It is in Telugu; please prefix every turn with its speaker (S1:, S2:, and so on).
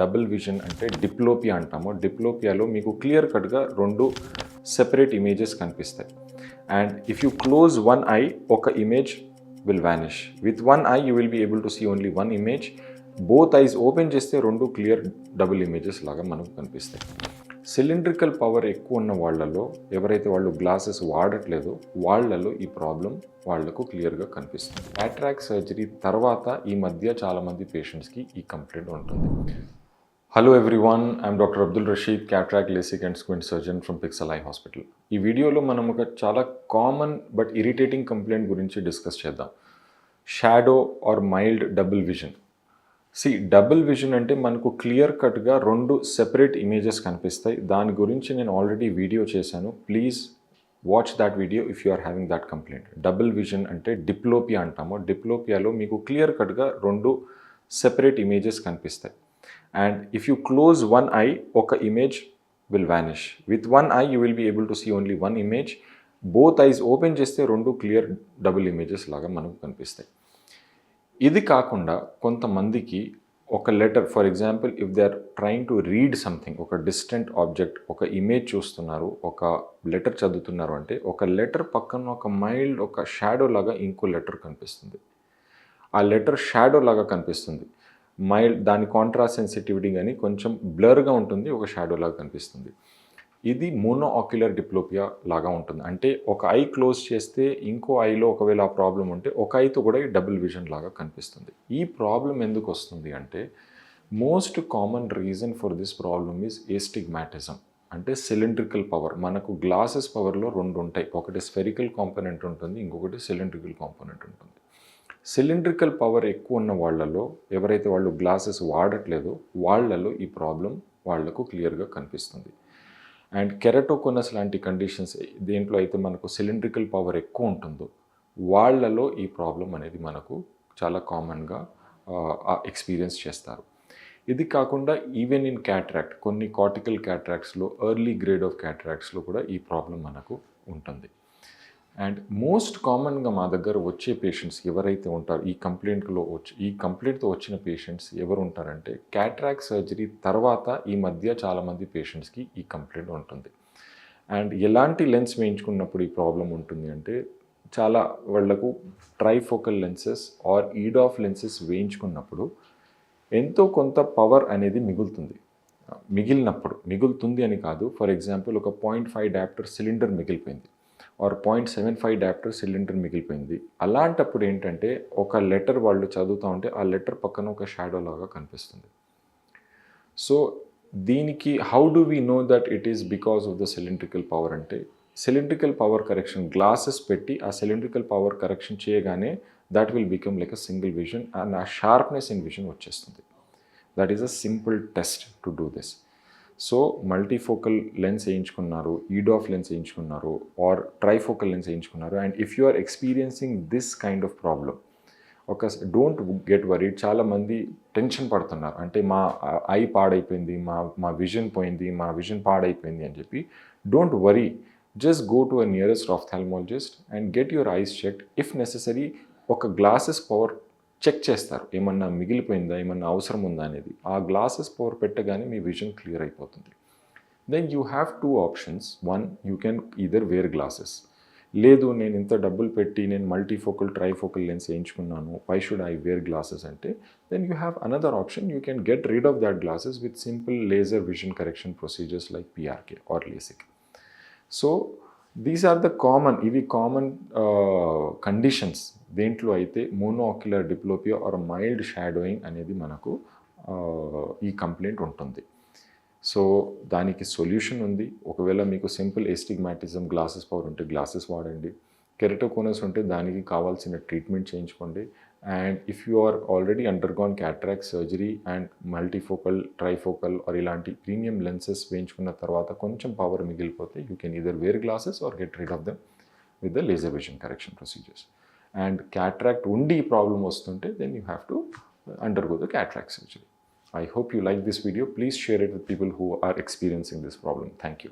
S1: డబుల్ విజన్ అంటే డిప్లోపియా అంటాము. డిప్లోపియాలో మీకు క్లియర్ కట్గా రెండు సెపరేట్ ఇమేజెస్ కనిపిస్తాయి. And if you close one eye ఒక image will vanish with one eye you will be able to see only one image both eyes open చేస్తే రెండు క్లియర్ డబుల్ ఇమేజెస్ లాగా మనకు కనిపిస్తాయి. సిలిండ్రికల్ పవర్ ఎక్కువ ఉన్న వాళ్ళలో ఎవరైతే వాళ్ళు గ్లాసెస్ వాడట్లేదో వాళ్ళలో ఈ ప్రాబ్లం వాళ్ళకు క్లియర్గా కనిపిస్తుంది. క్యాట్రాక్ సర్జరీ తర్వాత ఈ మధ్య చాలామంది పేషెంట్స్కి ఈ కంప్లైంట్ ఉంటుంది. Hello everyone I'm doctor Abdul Rasheed cataract LASIK and squint surgeon from Pixel eye hospital ఈ వీడియోలో మనం ఒక చాలా కామన్ బట్ ఇరిటేటింగ్ కంప్లైంట్ గురించి డిస్కస్ చేద్దాం. Shadow or mild double vision see double vision అంటే మనకు క్లియర్ కట్గా రెండు సెపరేట్ ఇమేజెస్ కనిపిస్తాయి. దాని గురించి నేను ఆల్రెడీ వీడియో చేశాను. Please watch that video if you are having that complaint double vision అంటే డిప్లోపియా అంటాము. డిప్లోపియాలో మీకు క్లియర్ కట్గా రెండు సెపరేట్ ఇమేజెస్ కనిపిస్తాయి. And if you close one eye ఒక image will vanish with one eye you will be able to see only one image both eyes open చేస్తే రెండు క్లియర్ డబుల్ ఇమేజెస్ లాగా మనకు కనిపిస్తాయి. ఇది కాకుండా కొంతమందికి ఒక letter for example if they are trying to read something ఒక డిస్టెంట్ ఆబ్జెక్ట్ ఒక ఇమేజ్ చూస్తున్నారు ఒక లెటర్ చదువుతున్నారు అంటే ఒక లెటర్ పక్కన ఒక మైల్డ్ ఒక షాడో లాగా ఇంకో లెటర్ కనిపిస్తుంది. ఆ లెటర్ షాడో లాగా కనిపిస్తుంది. మైల్డ్ దాని కాంట్రాస్ట్ సెన్సిటివిటీ కానీ కొంచెం బ్లర్గా ఉంటుంది ఒక షాడో లాగా కనిపిస్తుంది. ఇది మోనో ఆక్యులర్ డిప్లోపియా లాగా ఉంటుంది. అంటే ఒక ఐ క్లోజ్ చేస్తే ఇంకో ఐలో ఒకవేళ ఆ ప్రాబ్లం ఉంటే ఒక ఐతో కూడా ఈ డబుల్ విజన్ లాగా కనిపిస్తుంది. ఈ ప్రాబ్లం ఎందుకు వస్తుంది అంటే most common reason for this problem is astigmatism అంటే సిలిండ్రికల్ పవర్ మనకు గ్లాసెస్ పవర్లో రెండు ఉంటాయి. ఒకటి స్ఫెరికల్ కాంపోనెంట్ ఉంటుంది ఇంకొకటి సిలిండ్రికల్ కాంపోనెంట్ ఉంటుంది. సిలిండ్రికల్ పవర్ ఎక్కువ ఉన్న వాళ్ళలో ఎవరైతే వాళ్ళు గ్లాసెస్ వాడట్లేదో వాళ్ళలో ఈ ప్రాబ్లం వాళ్ళకు క్లియర్గా కనిపిస్తుంది. అండ్ కెరటోకోనస్ లాంటి కండిషన్స్ దేంట్లో అయితే మనకు సిలిండ్రికల్ పవర్ ఎక్కువ ఉంటుందో వాళ్ళలో ఈ ప్రాబ్లం అనేది మనకు చాలా కామన్గా ఎక్స్పీరియన్స్ చేస్తారు. ఇది కాకుండా ఈవెన్ ఇన్ క్యాట్రాక్ట్ కొన్ని కార్టికల్ క్యాట్రాక్ట్స్లో ఎర్లీ గ్రేడ్ ఆఫ్ క్యాట్రాక్ట్స్లో కూడా ఈ ప్రాబ్లం మనకు ఉంటుంది. అండ్ మోస్ట్ కామన్గా మా దగ్గర వచ్చే పేషెంట్స్ ఎవరైతే ఉంటారో ఈ కంప్లైంట్లో వచ్చి ఈ కంప్లైంట్తో వచ్చిన పేషెంట్స్ ఎవరు ఉంటారంటే క్యాట్రాక్ సర్జరీ తర్వాత ఈ మధ్య చాలామంది పేషెంట్స్కి ఈ కంప్లైంట్ ఉంటుంది. అండ్ ఎలాంటి లెన్స్ వేయించుకున్నప్పుడు ఈ ప్రాబ్లం ఉంటుంది అంటే చాలా వాళ్ళకు trifocal lenses or EDOF lenses వేయించుకున్నప్పుడు ఎంతో కొంత పవర్ అనేది మిగులుతుంది. మిగిలినప్పుడు మిగులుతుంది అని కాదు. ఫర్ ఎగ్జాంపుల్ ఒక పాయింట్ ఫైవ్ డాప్టర్ సిలిండర్ మిగిలిపోయింది. Or point seven five diopter cylinder మిగిలిపోయింది. అలాంటప్పుడు ఏంటంటే ఒక లెటర్ వాళ్ళు చదువుతూ ఉంటే ఆ లెటర్ పక్కన ఒక షాడో లాగా కనిపిస్తుంది. సో దీనికి how do we know that it is because of the cylindrical power అంటే సిలిండ్రికల్ పవర్ కరెక్షన్ గ్లాసెస్ పెట్టి ఆ సిలిండ్రికల్ పవర్ కరెక్షన్ చేయగానే that will become like a single vision and ఆ షార్ప్నెస్ ఇన్ విజన్ వచ్చేస్తుంది. That is a simple test to do this so multifocal lens వేయించుకున్నారు EDOF lens వేయించుకున్నారు or trifocal lens వేయించుకున్నారు. And if you are experiencing this kind of problem ఒక డోంట్ గెట్ వరీడ్ చాలామంది టెన్షన్ పడుతున్నారు. అంటే మా ఐ పాడైపోయింది మా మా విజన్ పోయింది మా విజన్ పాడైపోయింది అని చెప్పి don't worry just go to a nearest ophthalmologist and get your eyes check if necessary ఒక గ్లాసెస్ పవర్ చెక్ చేస్తారు. ఏమన్నా మిగిలిపోయిందా? ఏమన్నా అవసరం ఉందా అనేది. ఆ గ్లాసెస్ పవర్ పెట్టగానే మీ విజన్ క్లియర్ అయిపోతుంది. Then you have two options one you can either wear glasses లేదు నేను ఇంత డబ్బులు పెట్టి నేను multifocal trifocal lens వేయించుకున్నాను. Why should I wear glasses అంటే then you have another option you can get rid of that glasses with simple laser vision correction procedures like PRK or LASIK so these are the common ఇవి కామన్ కండిషన్స్ దేంట్లో అయితే monocular diplopia or mild shadowing అనేది మనకు ఈ కంప్లైంట్ ఉంటుంది. సో దానికి సొల్యూషన్ ఉంది. ఒకవేళ మీకు సింపుల్ ఎస్టిగ్మాటిజం గ్లాసెస్ పవర్ ఉంటే గ్లాసెస్ వాడండి. కెరటోకోనస్ ఉంటే దానికి కావాల్సిన ట్రీట్మెంట్ చేయించుకోండి. And if you are already undergone cataract surgery and multifocal trifocal or ఇలాంటి ప్రీమియం లెన్సెస్ వేయించుకున్న తర్వాత కొంచెం పవర్ మిగిలిపోతే you can either wear glasses or get rid of them with the laser vision correction procedures and cataract ఉండి ప్రాబ్లం వస్తుంటే then you have to undergo the cataract surgery I hope you like this video. Please share it with people who are experiencing this problem. Thank you.